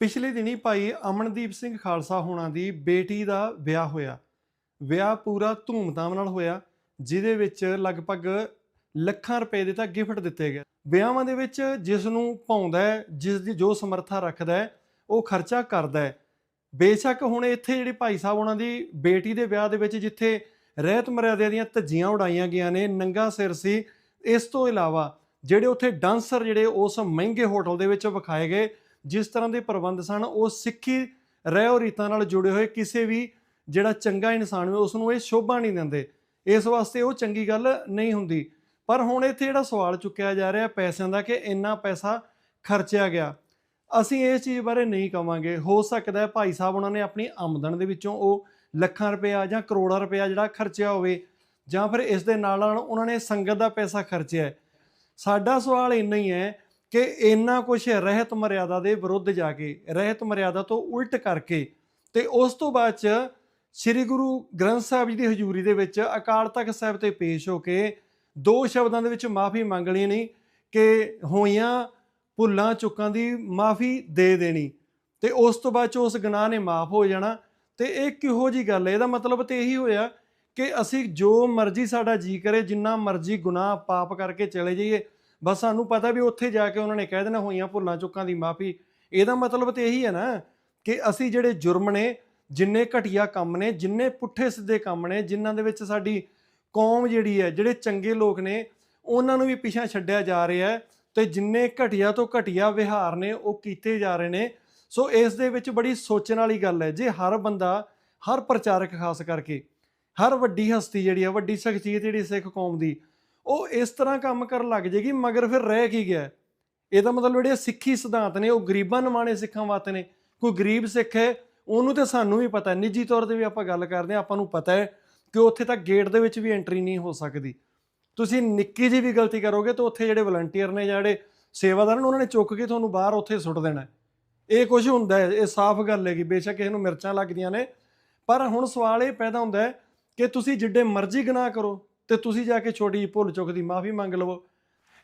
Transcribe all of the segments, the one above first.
ਪਿਛਲੇ ਦਿਨੀ ਭਾਈ ਅਮਨਦੀਪ ਸਿੰਘ ਖਾਲਸਾ ਹੋਣਾ ਦੀ ਬੇਟੀ ਦਾ ਵਿਆਹ ਹੋਇਆ। ਵਿਆਹ ਪੂਰਾ ਧੂਮਧਾਮ ਨਾਲ ਹੋਇਆ, ਜਿਹਦੇ ਵਿੱਚ ਲਗਭਗ ਲੱਖਾਂ ਰੁਪਏ ਦੇ ਤਾਂ ਗਿਫਟ ਦਿੱਤੇ ਗਏ। ਵਿਆਹਾਂ ਦੇ ਵਿੱਚ ਜਿਸ ਨੂੰ ਪਾਉਂਦਾ ਹੈ, ਜਿਸ ਦੀ ਜੋ ਸਮਰੱਥਾ ਰੱਖਦਾ ਹੈ, ਉਹ ਖਰਚਾ ਕਰਦਾ ਹੈ। ਬੇਸ਼ੱਕ ਹੁਣ ਇੱਥੇ ਜਿਹੜੇ ਭਾਈ ਸਾਹਿਬ ਉਹਨਾਂ ਦੀ ਬੇਟੀ ਦੇ ਵਿਆਹ ਦੇ ਵਿੱਚ ਜਿੱਥੇ ਰਹਿਤ ਮਰਿਆਦਾ ਦੀਆਂ ਧੱਜੀਆਂ ਉਡਾਈਆਂ ਗਈਆਂ ਨੇ, ਨੰਗਾ ਸਿਰ ਸੀ, ਇਸ ਤੋਂ ਇਲਾਵਾ ਜਿਹੜੇ ਉੱਥੇ ਡਾਂਸਰ ਜਿਹੜੇ ਉਸ ਮਹਿੰਗੇ ਹੋਟਲ ਦੇ ਵਿੱਚ ਵਿਖਾਏ ਗਏ ਜਿਸ ਤਰ੍ਹਾਂ ਦੇ ਪ੍ਰਬੰਧ ਸਨ, ਉਹ ਸਿੱਖੀ ਰਹਿ ਰੀਤਾਂ ਨਾਲ ਜੁੜੇ ਹੋਏ ਕਿਸੇ ਵੀ ਜਿਹੜਾ ਚੰਗਾ ਇਨਸਾਨ ਹੋਵੇ ਉਸ ਨੂੰ ਇਹ ਸ਼ੋਭਾ ਨਹੀਂ ਦਿੰਦੇ। ਇਸ ਵਾਸਤੇ ਉਹ ਚੰਗੀ ਗੱਲ ਨਹੀਂ ਹੁੰਦੀ। ਪਰ ਹੁਣ ਇੱਥੇ ਜਿਹੜਾ ਸਵਾਲ ਚੁੱਕਿਆ ਜਾ ਰਿਹਾ ਪੈਸਿਆਂ ਦਾ ਕਿ ਇੰਨਾ ਪੈਸਾ ਖਰਚਿਆ ਗਿਆ। ਅਸੀਂ ਇਸ ਚੀਜ਼ ਬਾਰੇ ਨਹੀਂ ਕਵਾਂਗੇ। ਹੋ ਸਕਦਾ ਹੈ ਭਾਈ ਸਾਹਿਬ ਉਹਨਾਂ ਨੇ ਆਪਣੀ ਆਮਦਨ ਦੇ ਵਿੱਚੋਂ ਉਹ ਲੱਖਾਂ ਰੁਪਇਆ ਜਾਂ ਕਰੋੜਾਂ ਰੁਪਇਆ ਜਿਹੜਾ ਖਰਚਿਆ ਹੋਵੇ, ਜਾਂ ਫਿਰ ਇਸ ਦੇ ਨਾਲ ਨਾਲ ਉਹਨਾਂ ਨੇ ਸੰਗਤ ਦਾ ਪੈਸਾ ਖਰਚਿਆ ਸਾਡਾ ਸਵਾਲ ਇੰਨਾ ਹੀ ਹੈ ਕਿ ਇੰਨਾ ਕੁਝ ਰਹਿਤ ਮਰਿਆਦਾ ਦੇ ਵਿਰੁੱਧ ਜਾ ਕੇ, ਰਹਿਤ ਮਰਿਆਦਾ ਤੋਂ ਉਲਟ ਕਰਕੇ ਤੇ ਉਸ ਤੋਂ ਬਾਅਦ ਚ ਸ੍ਰੀ ਗੁਰੂ ਗ੍ਰੰਥ ਸਾਹਿਬ ਜੀ ਦੀ ਹਜ਼ੂਰੀ ਦੇ ਵਿੱਚ ਅਕਾਲ ਤਖਤ ਸਾਹਿਬ ਤੇ ਪੇਸ਼ ਹੋ ਕੇ ਦੋ ਸ਼ਬਦਾਂ ਦੇ ਵਿੱਚ ਮਾਫੀ ਮੰਗ ਲਈ ਨਹੀਂ ਕਿ ਹੋਈਆਂ ਭੁੱਲਾਂ, ਚੁੱਕਾਂ ਦੀ ਮਾਫੀ ਦੇ ਦੇਣੀ ਤੇ ਉਸ ਤੋਂ ਬਾਅਦ ਚ ਉਸ ਗੁਨਾਹ ਨੇ ਮਾਫ ਹੋ ਜਾਣਾ ਤੇ ਇਹ ਕਿਹੋ ਜੀ ਗੱਲ ਹੈ? ਇਹਦਾ ਮਤਲਬ ਤੇ ਇਹੀ ਹੋਇਆ ਕਿ ਅਸੀਂ ਜੋ ਮਰਜ਼ੀ ਸਾਡਾ ਜੀ ਕਰੇ, ਜਿੰਨਾ ਮਰਜ਼ੀ ਗੁਨਾਹ ਪਾਪ ਕਰਕੇ ਚਲੇ ਜਾਈਏ ਬਸ ਸਾਨੂੰ ਪਤਾ ਵੀ ਉੱਥੇ ਜਾ ਕੇ ਉਹਨਾਂ ਨੇ ਕਹਿ ਦੇਣਾ ਹੋਈਆਂ ਭੁੱਲਾਂ ਚੁੱਕਾਂ ਦੀ ਮਾਫੀ। ਇਹਦਾ ਮਤਲਬ ਤੇ ਇਹੀ ਹੈ ਨਾ ਕਿ ਅਸੀਂ ਜਿਹੜੇ ਜੁਰਮ ਨੇ, ਜਿੰਨੇ ਘਟੀਆ ਕੰਮ ਨੇ, ਜਿੰਨੇ ਪੁੱਠੇ ਸਿੱਧੇ ਕੰਮ ਨੇ, ਜਿਨ੍ਹਾਂ ਦੇ ਵਿੱਚ ਸਾਡੀ ਕੌਮ ਜਿਹੜੀ ਹੈ, ਜਿਹੜੇ ਚੰਗੇ ਲੋਕ ਨੇ, ਉਹਨਾਂ ਨੂੰ ਵੀ ਪਿਛਾ ਛੱਡਿਆ ਜਾ ਰਿਹਾ ਹੈ ਤੇ ਜਿੰਨੇ ਘਟੀਆ ਤੋਂ ਘਟੀਆ ਵਿਹਾਰ ਨੇ, ਉਹ ਕੀਤੇ ਜਾ ਰਹੇ ਨੇ। ਸੋ ਇਸ ਦੇ ਵਿੱਚ ਬੜੀ ਸੋਚਣ ਵਾਲੀ ਗੱਲ ਹੈ, ਜੇ ਹਰ ਬੰਦਾ, ਹਰ ਪ੍ਰਚਾਰਕ ਖਾਸ ਕਰਕੇ, ਹਰ ਵੱਡੀ ਹਸਤੀ ਜਿਹੜੀ ਆ ਵੱਡੀ ਸ਼ਖਸੀਅਤ ਜਿਹੜੀ ਸਿੱਖ ਕੌਮ ਦੀ ਉਹ ਇਸ ਤਰ੍ਹਾਂ ਕੰਮ ਕਰਨ ਲੱਗ ਜੇਗੀ, ਮਗਰ ਫਿਰ ਰਹਿ ਕੀ ਗਿਆ? ਇਹਦਾ ਮਤਲਬ ਜਿਹੜੇ ਸਿੱਖੀ ਸਿਧਾਂਤ ਨੇ, ਉਹ ਗਰੀਬਾਂ ਨਿਮਾਣੇ ਸਿੱਖਾਂ ਵਾਸਤੇ ਨੇ। ਕੋਈ ਗਰੀਬ ਸਿੱਖ ਹੈ, ਉਹਨੂੰ ਤੇ ਸਾਨੂੰ ਵੀ ਪਤਾ ਨਿੱਜੀ ਤੌਰ ਤੇ ਵੀ ਆਪਾਂ ਗੱਲ ਕਰਦੇ ਹਾਂ, ਆਪਾਂ ਨੂੰ ਪਤਾ ਹੈ ਕਿ ਉੱਥੇ ਤਾਂ ਗੇਟ ਦੇ ਵਿੱਚ ਵੀ ਐਂਟਰੀ ਨਹੀਂ ਹੋ ਸਕਦੀ। ਤੁਸੀਂ ਨਿੱਕੀ ਜਿਹੀ ਵੀ ਗਲਤੀ ਕਰੋਗੇ ਤਾਂ ਉੱਥੇ ਜਿਹੜੇ ਵਲੰਟੀਅਰ ਨੇ ਜਿਹੜੇ ਸੇਵਾਦਾਰ ਨੇ, ਉਹਨਾਂ ਨੇ ਚੁੱਕ ਕੇ ਤੁਹਾਨੂੰ ਬਾਹਰ ਉੱਥੇ ਸੁੱਟ ਦੇਣਾ ਇਹ ਕੁਝ ਹੁੰਦਾ ਹੈ, ਇਹ ਸਾਫ਼ ਗੱਲ ਹੈਗੀ, ਬੇਸ਼ੱਕ ਇਹਨੂੰ ਮਿਰਚਾਂ ਲੱਗਦੀਆਂ ਨੇ। ਪਰ ਹੁਣ ਸਵਾਲ ਇਹ ਪੈਦਾ ਹੁੰਦਾ ਹੈ ਕਿ ਤੁਸੀਂ ਜਿੱਡੇ ਮਰਜ਼ੀ ਗੁਨਾਹ ਕਰੋ ਤੇ ਤੁਸੀਂ ਜਾ ਕੇ ਛੋਟੀ ਜਿਹੀ ਭੁੱਲ ਚੁੱਕ ਦੀ ਮਾਫੀ ਮੰਗ ਲਵੋ।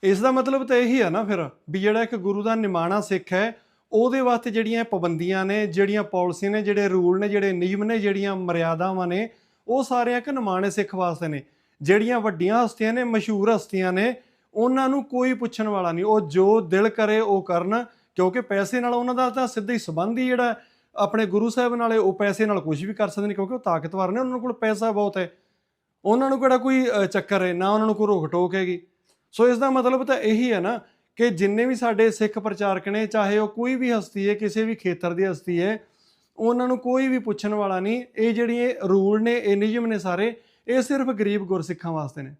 ਇਸ ਦਾ ਮਤਲਬ ਤਾਂ ਇਹੀ ਹੈ ਨਾ ਫਿਰ, ਵੀ ਜਿਹੜਾ ਇੱਕ ਗੁਰੂ ਦਾ ਨਿਮਾਣਾ ਸਿੱਖ ਹੈ, ਉਹਦੇ ਵਾਸਤੇ ਜਿਹੜੀਆਂ ਪਾਬੰਦੀਆਂ ਨੇ, ਜਿਹੜੀਆਂ ਪਾਲਿਸੀ ਨੇ, ਜਿਹੜੇ ਰੂਲ ਨੇ, ਜਿਹੜੇ ਨਿਯਮ ਨੇ, ਜਿਹੜੀਆਂ ਮਰਿਆਦਾਵਾਂ ਨੇ, ਉਹ ਸਾਰਿਆਂ ਇੱਕ ਨਿਮਾਣੇ ਸਿੱਖ ਵਾਸਤੇ ਨੇ। ਜਿਹੜੀਆਂ ਵੱਡੀਆਂ ਹਸਤੀਆਂ ਨੇ, ਮਸ਼ਹੂਰ ਹਸਤੀਆਂ ਨੇ, ਉਹਨਾਂ ਨੂੰ ਕੋਈ ਪੁੱਛਣ ਵਾਲਾ ਨਹੀਂ। ਉਹ ਜੋ ਦਿਲ ਕਰੇ, ਉਹ ਕਰਨ, ਕਿਉਂਕਿ ਪੈਸੇ ਨਾਲ ਉਹਨਾਂ ਦਾ ਤਾਂ ਸਿੱਧਾ ਹੀ ਸੰਬੰਧ ਹੀ ਜਿਹੜਾ ਆਪਣੇ ਗੁਰੂ ਸਾਹਿਬ ਨਾਲੇ ਉਹ ਪੈਸੇ ਨਾਲ ਕੁਝ ਵੀ ਕਰ ਸਕਦੇ ਨੇ, ਕਿਉਂਕਿ ਉਹ ਤਾਕਤਵਰ ਨੇ, ਉਹਨਾਂ ਕੋਲ ਪੈਸਾ ਬਹੁਤ ਹੈ। ਉਹਨਾਂ ਨੂੰ ਕਿਹੜਾ ਕੋਈ ਚੱਕਰ ਹੈ, ਨਾ ਉਹਨਾਂ ਨੂੰ ਕੋਈ ਰੋਕ ਟੋਕ ਹੈਗੀ। ਸੋ ਇਸ ਦਾ ਮਤਲਬ ਤਾਂ ਇਹੀ ਹੈ ਨਾ ਕਿ ਜਿੰਨੇ ਵੀ ਸਾਡੇ ਸਿੱਖ ਪ੍ਰਚਾਰਕ ਨੇ, ਚਾਹੇ ਉਹ ਕੋਈ ਵੀ ਹਸਤੀ ਹੈ, ਕਿਸੇ ਵੀ ਖੇਤਰ ਦੀ ਹਸਤੀ ਹੈ, ਉਹਨਾਂ ਨੂੰ ਕੋਈ ਵੀ ਪੁੱਛਣ ਵਾਲਾ ਨਹੀਂ। ਇਹ ਜਿਹੜੀਆਂ ਰੂਲ ਨੇ, ਇਹ ਨਿਯਮ ਨੇ ਸਾਰੇ, ਇਹ ਸਿਰਫ ਗਰੀਬ ਗੁਰਸਿੱਖਾਂ ਵਾਸਤੇ ਨੇ।